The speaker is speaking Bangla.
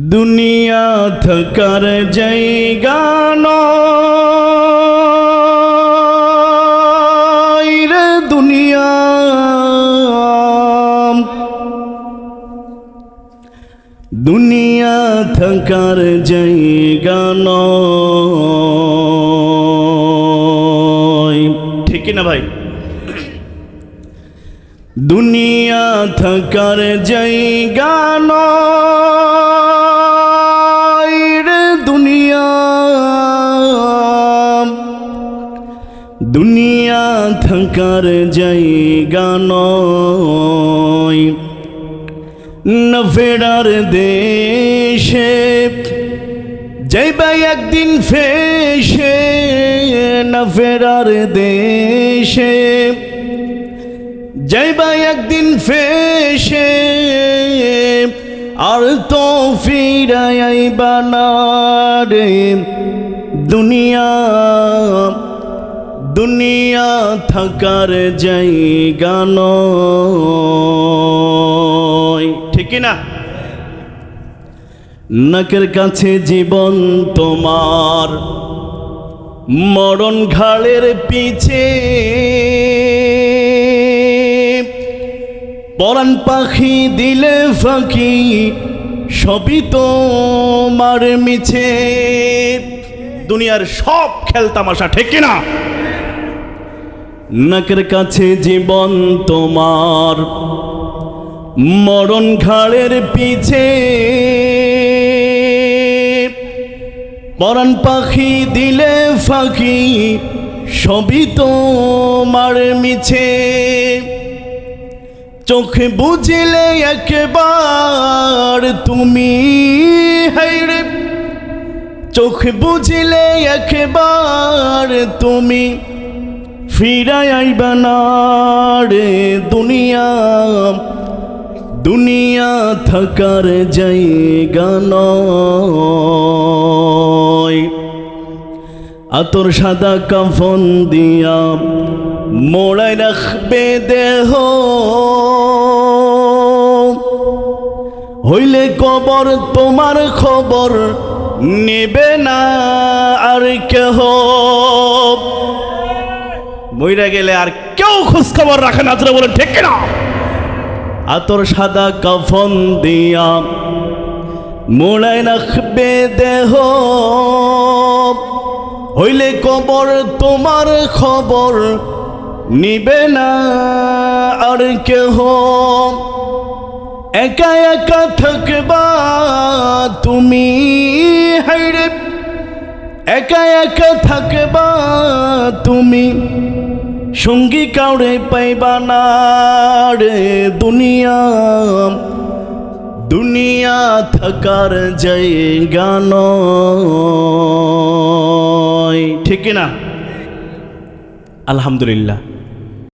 দুনিয়া থাকার জায়গা নয় রে দুনিয়া। দুনিয়া থাকার জায়গা নয়। ঠিক না ভাই? দুনিয়া থাকার জায়গা নয়। থাকার জায়গা নয়। না ফেরার দেশে যাইবা একদিন ফেসে। না ফেরার দেশে যাইবা একদিন ফেসে। আর তো ফিরাইবা না রে দুনিয়া। দুনিয়া থাকার জায়গা নয়। ঠিক না নাকের কাছে জীবন তোমার, মরণ ঘাড়ের পিছে। পরাণ পাখি দিলে ফাঁকি, সবই তোমার মিছে। দুনিয়ার সব খেলতামাশা ঠিক কিনা? নাকের কাছে জীবন তোমার, মরণ ঘাড়ের পিছে। পরাণ পাখি দিলে ফাঁকি, সবই তোমার মিছে। চোখে বুঝিলে একবার তুমি হাইরে চোখে বুঝলে একবার তুমি ফিরাই আইবা না রে দুনিয়া। দুনিয়া থাকার জায়গা নয়। আতর সাদা কাফন দিয়া মোড়াই রাখবে দেহ। হইলে কবর তোমার খবর নেবে না আর কেহ। মইরা গেলে আর কেউ খোঁজ খবর রাখে না তোরা বলেন, ঠিক না আতর সাদা কাফন দিয়া মোড়াই রাখবে দেহ। হইলে কবর তোমার খবর নিবে না আর কেহ। একা একা থাকবা তুমি হাইরে একা একা থাকবা তুমি। সঙ্গী কাউরে পাইবা না রে দুনিয়া। দুনিয়া থাকার জায়গা নয়। ঠিক না আলহামদুলিল্লাহ।